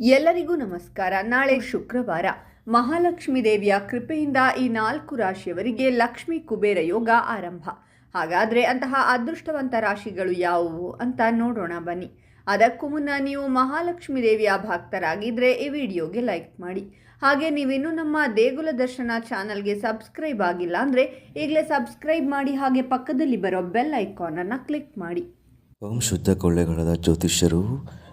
ಎಲ್ಲರಿಗೂ ನಮಸ್ಕಾರ. ನಾಳೆ ಶುಕ್ರವಾರ ಮಹಾಲಕ್ಷ್ಮಿ ದೇವಿಯ ಕೃಪೆಯಿಂದ ಈ ನಾಲ್ಕು ರಾಶಿಯವರಿಗೆ ಲಕ್ಷ್ಮಿ ಕುಬೇರ ಯೋಗ ಆರಂಭ. ಹಾಗಾದರೆ ಅಂತಹ ಅದೃಷ್ಟವಂತ ರಾಶಿಗಳು ಯಾವುವು ಅಂತ ನೋಡೋಣ ಬನ್ನಿ. ಅದಕ್ಕೂ ಮುನ್ನ ನೀವು ಮಹಾಲಕ್ಷ್ಮಿ ದೇವಿಯ ಭಕ್ತರಾಗಿದ್ದರೆ ಈ ವಿಡಿಯೋಗೆ ಲೈಕ್ ಮಾಡಿ. ಹಾಗೆ ನೀವಿನ್ನೂ ನಮ್ಮ ದೇಗುಲ ದರ್ಶನ ಚಾನಲ್ಗೆ ಸಬ್ಸ್ಕ್ರೈಬ್ ಆಗಿಲ್ಲ ಅಂದರೆ ಈಗಲೇ ಸಬ್ಸ್ಕ್ರೈಬ್ ಮಾಡಿ ಹಾಗೆ ಪಕ್ಕದಲ್ಲಿ ಬರೋ ಬೆಲ್ ಐಕಾನನ್ನು ಕ್ಲಿಕ್ ಮಾಡಿ. ಓಂ ಶುದ್ಧ ಕೊಳ್ಳೆಗಳದ ಜ್ಯೋತಿಷ್ಯರು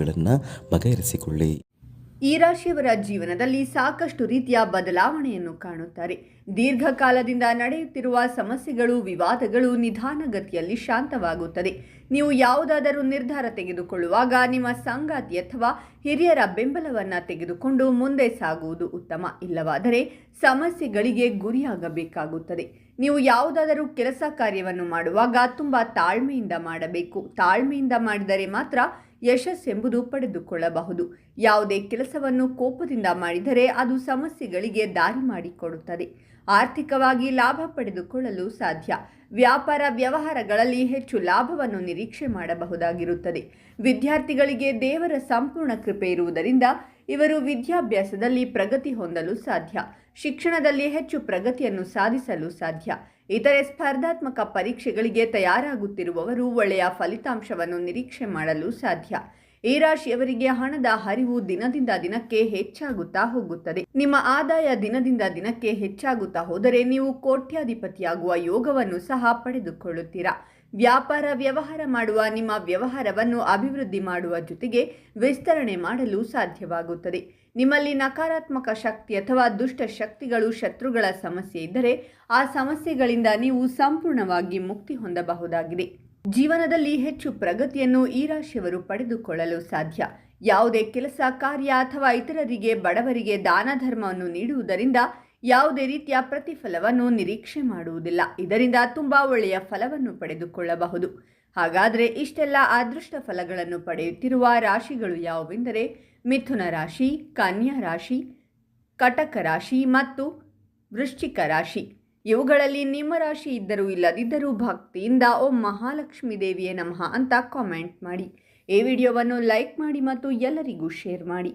ಸಮಸ್ಯೆಗಳನ್ನು ಬಗೆಹರಿಸಿಕೊಳ್ಳಿ. ಈ ರಾಶಿಯವರ ಜೀವನದಲ್ಲಿ ಸಾಕಷ್ಟು ರೀತಿಯ ಬದಲಾವಣೆಯನ್ನು ಕಾಣುತ್ತಾರೆ. ದೀರ್ಘಕಾಲದಿಂದ ನಡೆಯುತ್ತಿರುವ ಸಮಸ್ಯೆಗಳು, ವಿವಾದಗಳು ನಿಧಾನಗತಿಯಲ್ಲಿ ಶಾಂತವಾಗುತ್ತದೆ. ನೀವು ಯಾವುದಾದರೂ ನಿರ್ಧಾರ ತೆಗೆದುಕೊಳ್ಳುವಾಗ ನಿಮ್ಮ ಸಂಗಾತಿ ಅಥವಾ ಹಿರಿಯರ ಬೆಂಬಲವನ್ನು ತೆಗೆದುಕೊಂಡು ಮುಂದೆ ಸಾಗುವುದು ಉತ್ತಮ. ಇಲ್ಲವಾದರೆ ಸಮಸ್ಯೆಗಳಿಗೆ ಗುರಿಯಾಗಬೇಕಾಗುತ್ತದೆ. ನೀವು ಯಾವುದಾದರೂ ಕೆಲಸ ಕಾರ್ಯವನ್ನು ಮಾಡುವಾಗ ತುಂಬ ತಾಳ್ಮೆಯಿಂದ ಮಾಡಬೇಕು. ತಾಳ್ಮೆಯಿಂದ ಮಾಡಿದರೆ ಮಾತ್ರ ಯಶಸ್ಸೆಂಬುದು ಪಡೆದುಕೊಳ್ಳಬಹುದು. ಯಾವುದೇ ಕೆಲಸವನ್ನು ಕೋಪದಿಂದ ಮಾಡಿದರೆ ಅದು ಸಮಸ್ಯೆಗಳಿಗೆ ದಾರಿ ಮಾಡಿಕೊಡುತ್ತದೆ. ಆರ್ಥಿಕವಾಗಿ ಲಾಭ ಪಡೆದುಕೊಳ್ಳಲು ಸಾಧ್ಯ. ವ್ಯಾಪಾರ ವ್ಯವಹಾರಗಳಲ್ಲಿ ಹೆಚ್ಚು ಲಾಭವನ್ನು ನಿರೀಕ್ಷೆ ಮಾಡಬಹುದಾಗಿರುತ್ತದೆ. ವಿದ್ಯಾರ್ಥಿಗಳಿಗೆ ದೇವರ ಸಂಪೂರ್ಣ ಕೃಪೆ ಇರುವುದರಿಂದ ಇವರು ವಿದ್ಯಾಭ್ಯಾಸದಲ್ಲಿ ಪ್ರಗತಿ ಹೊಂದಲು ಸಾಧ್ಯ. ಶಿಕ್ಷಣದಲ್ಲಿ ಹೆಚ್ಚು ಪ್ರಗತಿಯನ್ನು ಸಾಧಿಸಲು ಸಾಧ್ಯ. ಇತರೆ ಸ್ಪರ್ಧಾತ್ಮಕ ಪರೀಕ್ಷೆಗಳಿಗೆ ತಯಾರಾಗುತ್ತಿರುವವರು ಒಳ್ಳೆಯ ಫಲಿತಾಂಶವನ್ನು ನಿರೀಕ್ಷೆ ಮಾಡಲು ಸಾಧ್ಯ. ಈ ರಾಶಿಯವರಿಗೆ ಹಣದ ಹರಿವು ದಿನದಿಂದ ದಿನಕ್ಕೆ ಹೆಚ್ಚಾಗುತ್ತಾ ಹೋಗುತ್ತದೆ. ನಿಮ್ಮ ಆದಾಯ ದಿನದಿಂದ ದಿನಕ್ಕೆ ಹೆಚ್ಚಾಗುತ್ತಾ ಹೋದರೆ ನೀವು ಕೋಟ್ಯಾಧಿಪತಿಯಾಗುವ ಯೋಗವನ್ನು ಸಹ ಪಡೆದುಕೊಳ್ಳುತ್ತೀರಾ. ವ್ಯಾಪಾರ ವ್ಯವಹಾರ ಮಾಡುವ ನಿಮ್ಮ ವ್ಯವಹಾರವನ್ನು ಅಭಿವೃದ್ಧಿ ಮಾಡುವ ಜೊತೆಗೆ ವಿಸ್ತರಣೆ ಮಾಡಲು ಸಾಧ್ಯವಾಗುತ್ತದೆ. ನಿಮ್ಮಲ್ಲಿ ನಕಾರಾತ್ಮಕ ಶಕ್ತಿ ಅಥವಾ ದುಷ್ಟ ಶಕ್ತಿಗಳು, ಶತ್ರುಗಳ ಸಮಸ್ಯೆ ಇದ್ದರೆ ಆ ಸಮಸ್ಯೆಗಳಿಂದ ನೀವು ಸಂಪೂರ್ಣವಾಗಿ ಮುಕ್ತಿ ಹೊಂದಬಹುದಾಗಿದೆ. ಜೀವನದಲ್ಲಿ ಹೆಚ್ಚು ಪ್ರಗತಿಯನ್ನು ಈ ರಾಶಿಯವರು ಪಡೆದುಕೊಳ್ಳಲು ಸಾಧ್ಯ. ಯಾವುದೇ ಕೆಲಸ, ಕಾರ್ಯ ಅಥವಾ ಇತರರಿಗೆ, ಬಡವರಿಗೆ ದಾನ ಧರ್ಮವನ್ನು ನೀಡುವುದರಿಂದ ಯಾವುದೇ ರೀತಿಯ ಪ್ರತಿಫಲವನ್ನು ನಿರೀಕ್ಷೆ ಮಾಡುವುದಿಲ್ಲ. ಇದರಿಂದ ತುಂಬ ಒಳ್ಳೆಯ ಫಲವನ್ನು ಪಡೆದುಕೊಳ್ಳಬಹುದು. ಹಾಗಾದರೆ ಇಷ್ಟೆಲ್ಲ ಅದೃಷ್ಟ ಫಲಗಳನ್ನು ಪಡೆಯುತ್ತಿರುವ ರಾಶಿಗಳು ಯಾವುವೆಂದರೆ ಮಿಥುನ ರಾಶಿ, ಕನ್ಯಾ ರಾಶಿ, ಕಟಕ ರಾಶಿ ಮತ್ತು ವೃಶ್ಚಿಕ ರಾಶಿ. ಇವುಗಳಲ್ಲಿ ನಿಮ್ಮ ರಾಶಿ ಇದ್ದರೂ ಇಲ್ಲದಿದ್ದರೂ ಭಕ್ತಿಯಿಂದ ಓಂ ಮಹಾಲಕ್ಷ್ಮಿ ದೇವಿಯೇ ನಮಃ ಅಂತ ಕಾಮೆಂಟ್ ಮಾಡಿ. ಈ ವಿಡಿಯೋವನ್ನು ಲೈಕ್ ಮಾಡಿ ಮತ್ತು ಎಲ್ಲರಿಗೂ ಶೇರ್ ಮಾಡಿ.